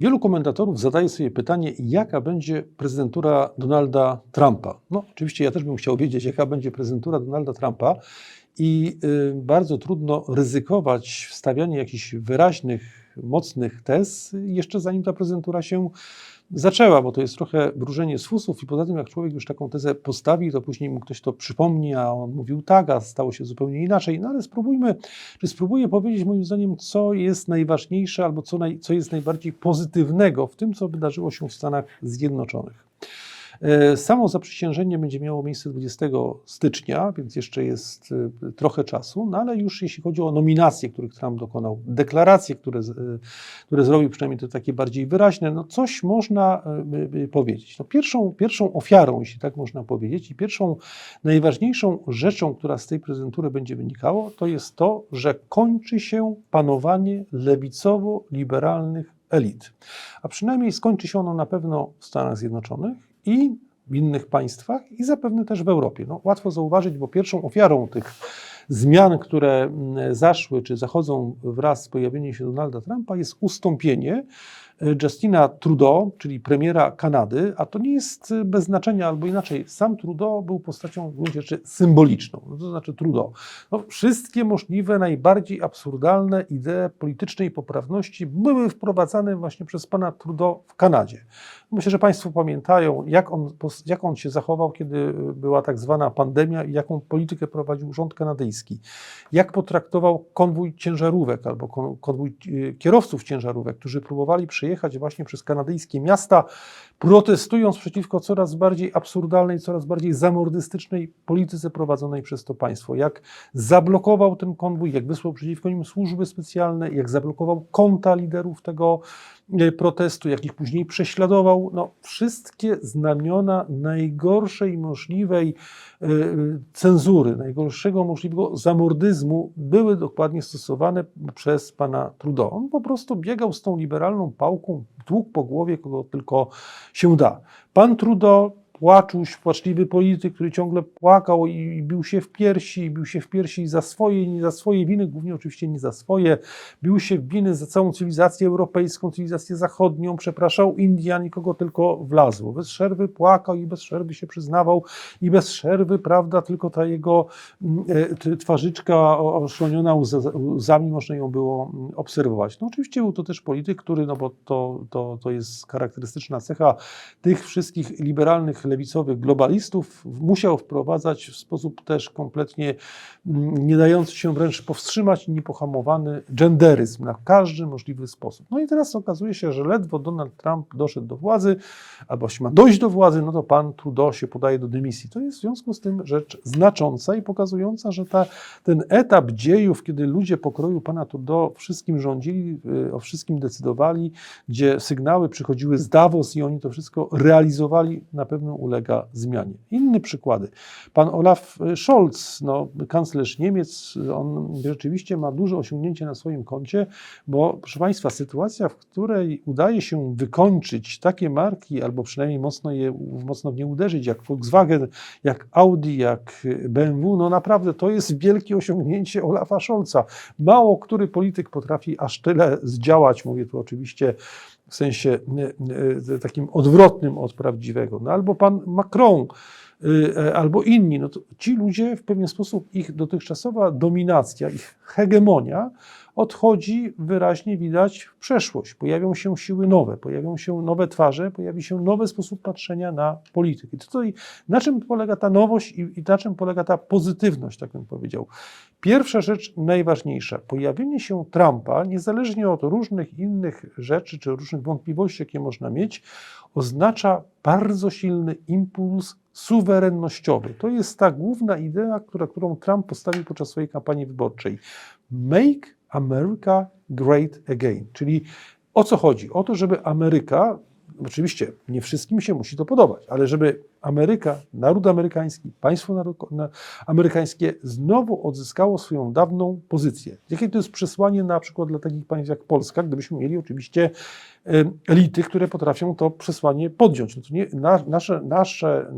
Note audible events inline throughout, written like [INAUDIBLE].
Wielu komentatorów zadaje sobie pytanie, jaka będzie prezydentura Donalda Trumpa. No, oczywiście ja też bym chciał wiedzieć, jaka będzie prezydentura Donalda Trumpa i y, bardzo trudno ryzykować wstawianie jakichś wyraźnych, mocnych tez jeszcze zanim ta prezydentura się zaczęła, bo to jest trochę wróżenie z fusów i poza tym jak człowiek już taką tezę postawi, to później mu ktoś to przypomni, a on mówił tak, a stało się zupełnie inaczej. No ale spróbujmy, czy spróbuję powiedzieć moim zdaniem, co jest najważniejsze albo co, naj, co jest najbardziej pozytywnego w tym, co wydarzyło się w Stanach Zjednoczonych. E, Samo zaprzysiężenie będzie miało miejsce 20 stycznia, więc jeszcze jest e, trochę czasu, no ale już jeśli chodzi o nominacje, których Trump dokonał, deklaracje, które, e, które zrobił, przynajmniej te takie bardziej wyraźne, no coś można powiedzieć. No pierwszą, pierwszą ofiarą, jeśli tak można powiedzieć, i pierwszą najważniejszą rzeczą, która z tej prezydentury będzie wynikało, to jest to, że kończy się panowanie lewicowo-liberalnych elit. A przynajmniej skończy się ono na pewno w Stanach Zjednoczonych i w innych państwach i zapewne też w Europie. No, łatwo zauważyć, bo pierwszą ofiarą tych zmian, które mm, zaszły czy zachodzą wraz z pojawieniem się Donalda Trumpa, jest ustąpienie Justina Trudeau, czyli premiera Kanady, a to nie jest e, bez znaczenia, albo inaczej, sam Trudeau był postacią w gruncie rzeczy symboliczną, no to znaczy Trudeau. No, wszystkie możliwe, najbardziej absurdalne idee politycznej poprawności były wprowadzane właśnie przez pana Trudeau w Kanadzie. Myślę, że Państwo pamiętają, jak on, jak on się zachował, kiedy była tak zwana pandemia i jaką politykę prowadził rząd kanadyjski. Jak potraktował konwój ciężarówek albo kon- konwój e, kierowców ciężarówek, którzy próbowali przejechać właśnie przez kanadyjskie miasta, protestując przeciwko coraz bardziej absurdalnej, coraz bardziej zamordystycznej polityce prowadzonej przez to państwo. Jak zablokował ten konwój, jak wysłał przeciwko nim służby specjalne, jak zablokował konta liderów tego e, protestu, jak ich później prześladował. No, wszystkie znamiona najgorszej możliwej e, e, cenzury, najgorszego możliwego zamordyzmu były dokładnie stosowane przez pana Trudeau. On po prostu biegał z tą liberalną pałką, tłukł po głowie, kogo tylko się da. Pan Trudeau, płaczuś, płaczliwy polityk, który ciągle płakał i, bił się w piersi, bił się w piersi za swoje nie za swoje winy, głównie oczywiście nie za swoje, bił się w winy za całą cywilizację europejską, cywilizację zachodnią, przepraszał Indian i kogo tylko wlazło. Bez przerwy płakał i bez przerwy się przyznawał i bez przerwy, prawda, tylko ta jego mm, e, twarzyczka o- oszroniona łza- łzami można ją było mm, obserwować. No oczywiście był to też polityk, który, no bo to, to, to jest charakterystyczna cecha tych wszystkich liberalnych, lewicowych globalistów, musiał wprowadzać w sposób też kompletnie mm, nie dający się wręcz powstrzymać i niepohamowany genderyzm na każdy możliwy sposób. No i teraz okazuje się, że ledwo Donald Trump doszedł do władzy, albo jeśli ma dojść do władzy, no to pan Trudeau się podaje do dymisji. To jest w związku z tym rzecz znacząca i pokazująca, że ta, ten etap dziejów, kiedy ludzie pokroju pana Trudeau wszystkim rządzili, y, o wszystkim decydowali, gdzie sygnały przychodziły z Davos i oni to wszystko realizowali, na pewno ulega zmianie. Inne przykłady. Pan Olaf Scholz, no, kanclerz Niemiec, on rzeczywiście ma duże osiągnięcie na swoim koncie, bo proszę Państwa, sytuacja, w której udaje się wykończyć takie marki, albo przynajmniej mocno, je, mocno w nie uderzyć, jak Volkswagen, jak Audi, jak BMW, no naprawdę to jest wielkie osiągnięcie Olafa Scholza. Mało który polityk potrafi aż tyle zdziałać, mówię tu oczywiście w sensie y, takim odwrotnym od prawdziwego. No, albo pan Macron, y, albo inni, no to ci ludzie w pewien sposób, ich dotychczasowa dominacja, ich hegemonia odchodzi wyraźnie widać w przeszłość. Pojawią się siły nowe, pojawią się nowe twarze, pojawi się nowy sposób patrzenia na politykę. I tutaj na czym polega ta nowość i, i na czym polega ta pozytywność, tak bym powiedział. Pierwsza rzecz najważniejsza. Pojawienie się Trumpa, niezależnie od różnych innych rzeczy czy różnych wątpliwości, jakie można mieć, oznacza bardzo silny impuls suwerennościowy. To jest ta główna idea, która, którą Trump postawił podczas swojej kampanii wyborczej. Make America Great Again. Czyli o co chodzi? O to, żeby Ameryka, oczywiście nie wszystkim się musi to podobać, ale żeby Ameryka, naród amerykański, państwo amerykańskie znowu odzyskało swoją dawną pozycję. Jakie to jest przesłanie na przykład dla takich państw jak Polska, gdybyśmy mieli oczywiście elity, które potrafią to przesłanie podjąć. No to nie, na, nasze nasze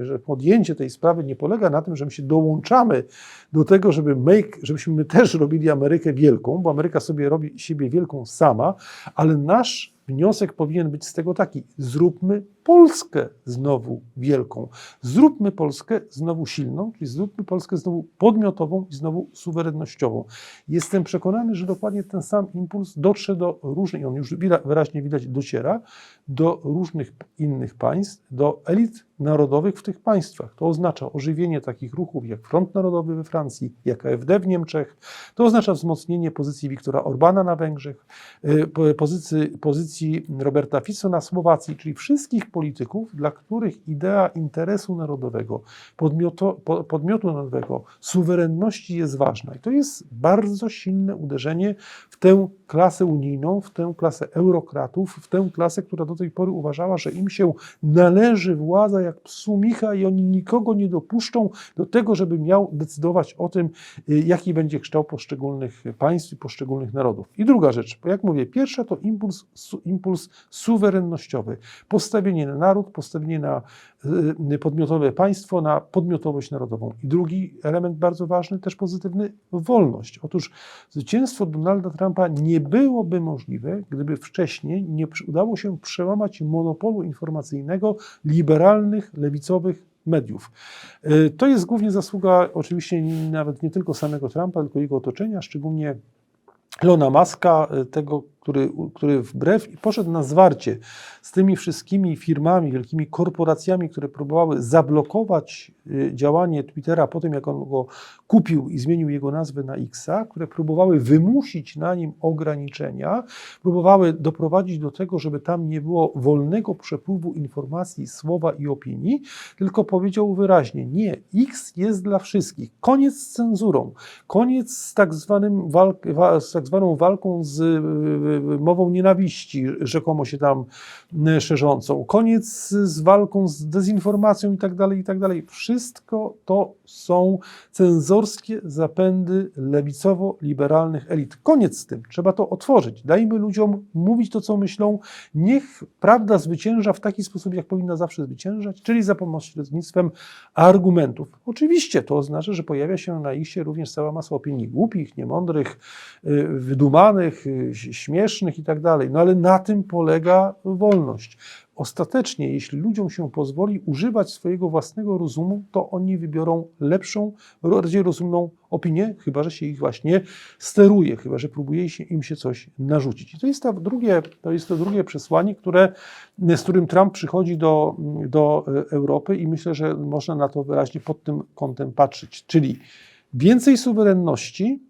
e, że podjęcie tej sprawy nie polega na tym, że my się dołączamy do tego, żeby make, żebyśmy my też robili Amerykę wielką, bo Ameryka sobie robi siebie wielką sama, ale nasz wniosek powinien być z tego taki: zróbmy Polskę znowu wielką, zróbmy Polskę znowu silną, czyli zróbmy Polskę znowu podmiotową i znowu suwerennościową. Jestem przekonany, że dokładnie ten sam impuls dotrze do różnych, on już wyraźnie widać dociera, do różnych innych państw, do elit narodowych w tych państwach. To oznacza ożywienie takich ruchów jak Front Narodowy we Francji, jak AfD w Niemczech. To oznacza wzmocnienie pozycji Viktora Orbana na Węgrzech, y, po- pozycji, pozycji Roberta Fico na Słowacji, czyli wszystkich polityków, dla których idea interesu narodowego, podmioto, po- podmiotu narodowego, suwerenności jest ważna. I to jest bardzo silne uderzenie w tę klasę unijną, w tę klasę eurokratów, w tę klasę, która do tej pory uważała, że im się należy władza jak psu Micha i oni nikogo nie dopuszczą do tego, żeby miał decydować o tym, y, jaki będzie kształt poszczególnych państw i poszczególnych narodów. I druga rzecz, jak mówię, pierwsza to impuls, su, impuls suwerennościowy, postawienie na naród, postawienie na podmiotowe państwo, na podmiotowość narodową. I drugi element bardzo ważny, też pozytywny, wolność. Otóż zwycięstwo Donalda Trumpa nie byłoby możliwe, gdyby wcześniej nie udało się przełamać monopolu informacyjnego liberalnych, lewicowych mediów. Y, To jest głównie zasługa oczywiście nawet nie tylko samego Trumpa, tylko jego otoczenia, szczególnie Elona Muska, y, tego, który, który wbrew poszedł na zwarcie z tymi wszystkimi firmami, wielkimi korporacjami, które próbowały zablokować y, działanie Twittera po tym, jak on go kupił i zmienił jego nazwę na Xa, które próbowały wymusić na nim ograniczenia, próbowały doprowadzić do tego, żeby tam nie było wolnego przepływu informacji, słowa i opinii, tylko powiedział wyraźnie: Nie, X jest dla wszystkich. Koniec z cenzurą, koniec z tak, zwanym walk, wa- z tak zwaną walką z y, mową nienawiści, rzekomo się tam y, szerzącą, koniec z walką z dezinformacją tak tak dalej. Wszystko to są cenzorskie zapędy lewicowo-liberalnych elit. Koniec z tym, trzeba to otworzyć. Dajmy ludziom mówić to, co myślą. Niech prawda zwycięża w taki sposób, jak powinna zawsze zwyciężać, czyli za pośrednictwem argumentów. Oczywiście to oznacza, że pojawia się na ich również cała masa opinii głupich, niemądrych, y, wydumanych, y, i tak dalej. No ale na tym polega wolność. Ostatecznie, jeśli ludziom się pozwoli używać swojego własnego rozumu, to oni wybiorą lepszą, bardziej rozumną opinię, chyba że się ich właśnie steruje, chyba że próbuje się, im się coś narzucić. I to jest, to drugie, to jest to drugie przesłanie, które, z którym Trump przychodzi do, do Europy i myślę, że można na to wyraźnie pod tym kątem patrzeć. Czyli więcej suwerenności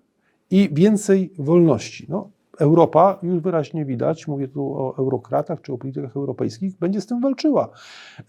i więcej wolności. No, Europa, już wyraźnie widać, mówię tu o eurokratach czy o politykach europejskich, będzie z tym walczyła.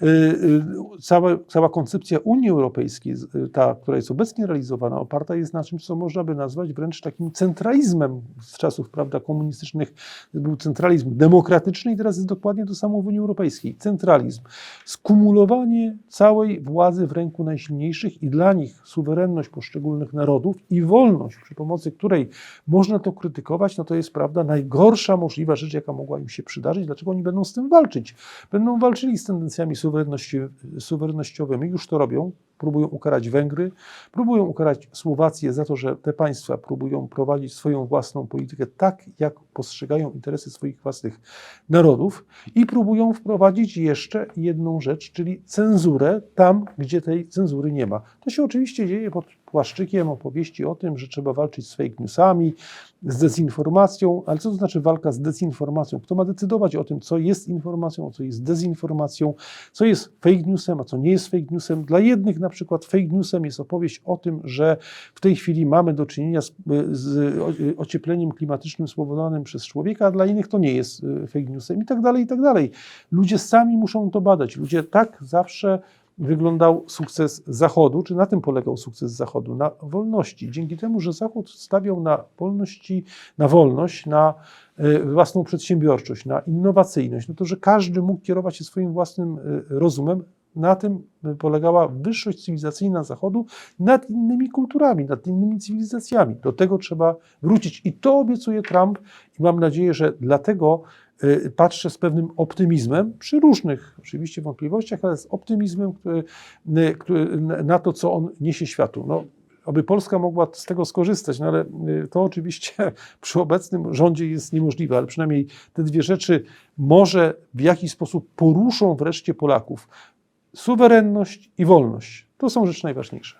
Y, y, Cała, cała koncepcja Unii Europejskiej, y, ta, która jest obecnie realizowana, oparta jest na czymś, co można by nazwać wręcz takim centralizmem z czasów prawda, komunistycznych. Był centralizm demokratyczny i teraz jest dokładnie to samo w Unii Europejskiej. Centralizm. Skumulowanie całej władzy w ręku najsilniejszych i dla nich suwerenność poszczególnych narodów i wolność, przy pomocy której można to krytykować, no to jest prawda najgorsza możliwa rzecz, jaka mogła im się przydarzyć. Dlaczego oni będą z tym walczyć? Będą walczyli z tendencjami suwerenności, suwerennościowymi, już to robią. Próbują ukarać Węgry, próbują ukarać Słowację za to, że te państwa próbują prowadzić swoją własną politykę tak, jak postrzegają interesy swoich własnych narodów i próbują wprowadzić jeszcze jedną rzecz, czyli cenzurę tam, gdzie tej cenzury nie ma. To się oczywiście dzieje pod płaszczykiem opowieści o tym, że trzeba walczyć z fake newsami, z dezinformacją, ale co to znaczy walka z dezinformacją? Kto ma decydować o tym, co jest informacją, a co jest dezinformacją, co jest fake newsem, a co nie jest fake newsem? Dla jednych na przykład fake newsem jest opowieść o tym, że w tej chwili mamy do czynienia z, z ociepleniem klimatycznym spowodowanym przez człowieka, a dla innych to nie jest y, fake newsem i tak dalej, i tak dalej. Ludzie sami muszą to badać. Ludzie tak zawsze wyglądał sukces Zachodu, czy na tym polegał sukces Zachodu? Na wolności. Dzięki temu, że Zachód stawiał na wolności, na wolność, na y, własną przedsiębiorczość, na innowacyjność, no to, że każdy mógł kierować się swoim własnym y, rozumem, na tym polegała wyższość cywilizacyjna Zachodu nad innymi kulturami, nad innymi cywilizacjami. Do tego trzeba wrócić. I to obiecuje Trump i mam nadzieję, że dlatego y, patrzę z pewnym optymizmem, przy różnych oczywiście wątpliwościach, ale z optymizmem który, który, na to, co on niesie światu. No, aby Polska mogła z tego skorzystać, no ale y, to oczywiście [LAUGHS] przy obecnym rządzie jest niemożliwe, ale przynajmniej te dwie rzeczy może w jakiś sposób poruszą wreszcie Polaków suwerenność i wolność. To są rzeczy najważniejsze.